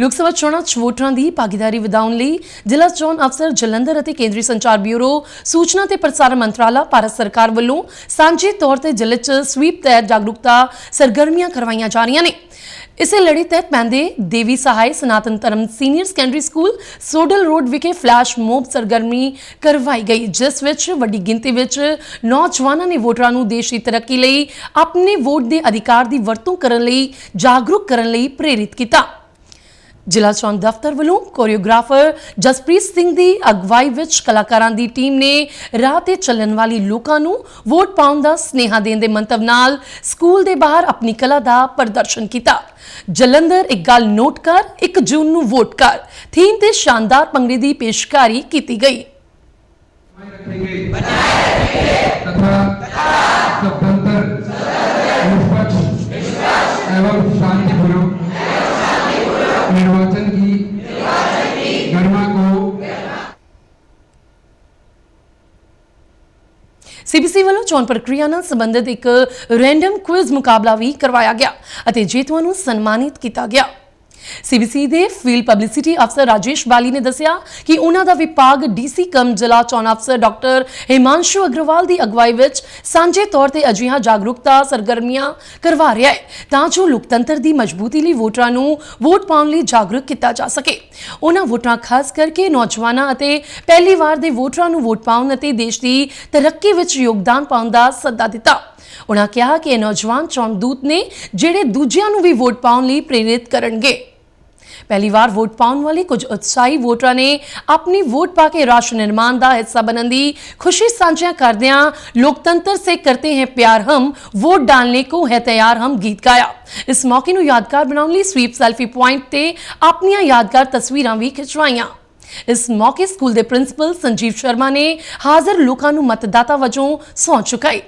ਲੋਕ ਸਭਾ ਚੋਣਾਂ 'ਚ ਵੋਟਰਾਂ ਦੀ ਭਾਗੀਦਾਰੀ ਵਧਾਉਣ ਲਈ ਜ਼ਿਲ੍ਹਾ ਚੋਣ ਅਫਸਰ ਜਲੰਧਰ ਅਤੇ ਕੇਂਦਰੀ ਸੰਚਾਰ ਬਿਊਰੋ, ਸੂਚਨਾ ਤੇ ਪ੍ਰਸਾਰਣ ਮੰਤਰਾਲਾ, ਭਾਰਤ ਸਰਕਾਰ ਵੱਲੋਂ ਸਾਂਝੇ ਤੌਰ ਤੇ ਜ਼ਿਲ੍ਹੇ 'ਚ ਸਵੀਪ ਤਹਿਤ ਜਾਗਰੂਕਤਾ ਸਰਗਰਮੀਆਂ ਕਰਵਾਈਆਂ ਜਾ ਰਹੀਆਂ ਨੇ। ਇਸੇ ਲੜੀ ਤਹਿਤ ਪੈਂਦੇ Devi Sahai Sanatan Dharam senior secondary school Sodal road ਵਿਖੇ ਫਲੈਸ਼ ਮੋਬ ਸਰਗਰਮੀ ਕਰਵਾਈ ਗਈ, ਜਿਸ ਵਿੱਚ ਵੱਡੀ ਗਿਣਤੀ ਵਿੱਚ ਨੌਜਵਾਨਾਂ ਨੇ ਵੋਟਰਾਂ ਨੂੰ ਦੇਸ਼ ਦੀ ਤਰੱਕੀ ਲਈ ਆਪਣੇ ਵੋਟ ਦੇ ਅਧਿਕਾਰ ਦੀ ਵਰਤੋਂ ਕਰਨ ਲਈ, ਜਾਗਰੂਕ ਕਰਨ ਲਈ ਪ੍ਰੇਰਿਤ ਕੀਤਾ। ਜ਼ਿਲ੍ਹਾ ਚੋਣ ਦਫ਼ਤਰ ਵੱਲੋਂ ਕੋਰੀਓਗ੍ਰਾਫਰ ਜਸਪ੍ਰੀਤ ਸਿੰਘ ਦੀ ਅਗਵਾਈ ਵਿੱਚ ਕਲਾਕਾਰਾਂ ਦੀ ਟੀਮ ਨੇ ਰਾਹ ਤੇ ਚੱਲਣ ਵਾਲੀ ਲੋਕਾਂ ਨੂੰ ਵੋਟ ਪਾਉਣ ਦਾ ਸਨੇਹਾ ਦੇਣ ਦੇ ਮੰਤਵ ਨਾਲ ਸਕੂਲ ਦੇ ਬਾਹਰ ਆਪਣੀ ਕਲਾ ਦਾ ਪ੍ਰਦਰਸ਼ਨ ਕੀਤਾ ਜਲੰਧਰ ਇੱਕ ਗੱਲ ਨੋਟ ਕਰ 1 ਜੂਨ ਨੂੰ ਵੋਟ ਕਰ ਥੀਮ ਤੇ ਸ਼ਾਨਦਾਰ ਭੰਗੜੇ ਦੀ ਪੇਸ਼ਕਾਰੀ ਕੀਤੀ ਗਈ बनाए रखेंगे तथा सभ्यंतर निष्पक्ष एवं शांतिपूर्वक निर्वाचन की गरिमा को ਸੀਬੀਸੀ ਵੱਲੋਂ ਚੋਣ ਪ੍ਰਕਿਰਿਆ ਨਾਲ ਸੰਬੰਧਿਤ ਇੱਕ ਰੈਂਡਮ ਕੁਇਜ਼ ਮੁਕਾਬਲਾ ਵੀ ਕਰਵਾਇਆ ਗਿਆ ਅਤੇ ਜੇਤੂਆਂ ਨੂੰ ਸਨਮਾਨਿਤ ਕੀਤਾ ਗਿਆ ਸੀਬੀਸੀ ਦੇ ਫੀਲਡ ਪਬਲਿਸਿਟੀ ਅਫਸਰ ਰਾਜੇਸ਼ ਬਾਲੀ ਨੇ ਦੱਸਿਆ ਕਿ ਉਹਨਾਂ ਦਾ ਵਿਭਾਗ ਡੀਸੀ ਕਮ ਜ਼ਿਲ੍ਹਾ ਚੋਣ ਅਫਸਰ ਡਾਕਟਰ ਹਿਮਾਂਸ਼ੂ ਅਗਰਵਾਲ ਦੀ ਅਗਵਾਈ ਵਿੱਚ ਸਾਂਝੇ ਤੌਰ ਤੇ ਅਜਿਹਾ ਜਾਗਰੂਕਤਾ ਸਰਗਰਮੀਆਂ ਕਰਵਾ ਰਿਹਾ ਹੈ ਤਾਂ ਜੋ ਲੋਕਤੰਤਰ ਦੀ ਮਜ਼ਬੂਤੀ ਲਈ ਵੋਟਰਾਂ ਨੂੰ ਵੋਟ ਪਾਉਣ ਲਈ ਜਾਗਰੂਕ ਕੀਤਾ ਜਾ ਸਕੇ। ਉਹਨਾਂ ਵੋਟਰਾਂ ਖਾਸ ਕਰਕੇ ਨੌਜਵਾਨਾਂ ਅਤੇ ਪਹਿਲੀ ਵਾਰ ਦੇ ਵੋਟਰਾਂ ਨੂੰ ਵੋਟ ਪਾਉਣ ਅਤੇ ਦੇਸ਼ ਦੀ ਤਰੱਕੀ ਵਿੱਚ ਯੋਗਦਾਨ ਪਾਉਣ ਦਾ ਸੱਦਾ ਦਿੱਤਾ। ਉਹਨਾਂ ਕਿਹਾ ਕਿ ਇਹ ਨੌਜਵਾਨ ਚੋਣ ਦੂਤ ਨੇ ਜਿਹੜੇ ਦੂਜਿਆਂ ਨੂੰ ਵੀ ਵੋਟ ਪਾਉਣ ਲਈ ਪ੍ਰੇਰਿਤ ਕਰਨਗੇ। ਪਹਿਲੀ ਵਾਰ ਵੋਟ ਪਾਉਣ ਵਾਲੇ ਕੁਝ ਉਤਸ਼ਾਹੀ ਵੋਟਰਾਂ ਨੇ ਆਪਣੀ ਵੋਟ ਪਾ ਕੇ ਰਾਸ਼ਟਰ ਨਿਰਮਾਣ ਦਾ ਹਿੱਸਾ ਬਣਨ ਦੀ ਖੁਸ਼ੀ ਸਾਂਝਾ ਕਰਦਿਆਂ ਲੋਕਤੰਤਰ ਸੇ ਕਰਤੇ ਹੈ ਪਿਆਰ ਹਮ, ਵੋਟ ਡਾਲਨੇ ਕੋ ਹੈ ਤਿਆਰ ਹਮ ਗੀਤ ਗਾਇਆ। ਇਸ ਮੌਕੇ ਨੂੰ ਯਾਦਗਾਰ ਬਣਾਉਣ ਲਈ ਸਵੀਪ ਸੈਲਫੀ ਪੁਆਇੰਟ ਤੇ ਆਪਣੀਆਂ ਯਾਦਗਾਰ ਤਸਵੀਰਾਂ ਵੀ ਖਿਚਵਾਈਆਂ। ਇਸ ਮੌਕੇ ਸਕੂਲ ਦੇ ਪ੍ਰਿੰਸੀਪਲ ਸੰਜੀਵ ਸ਼ਰਮਾ ਨੇ ਹਾਜ਼ਰ ਲੋਕਾਂ ਨੂੰ ਮਤਦਾਤਾ ਵਜੋਂ ਸੌਂ ਚੁਕਾਈ।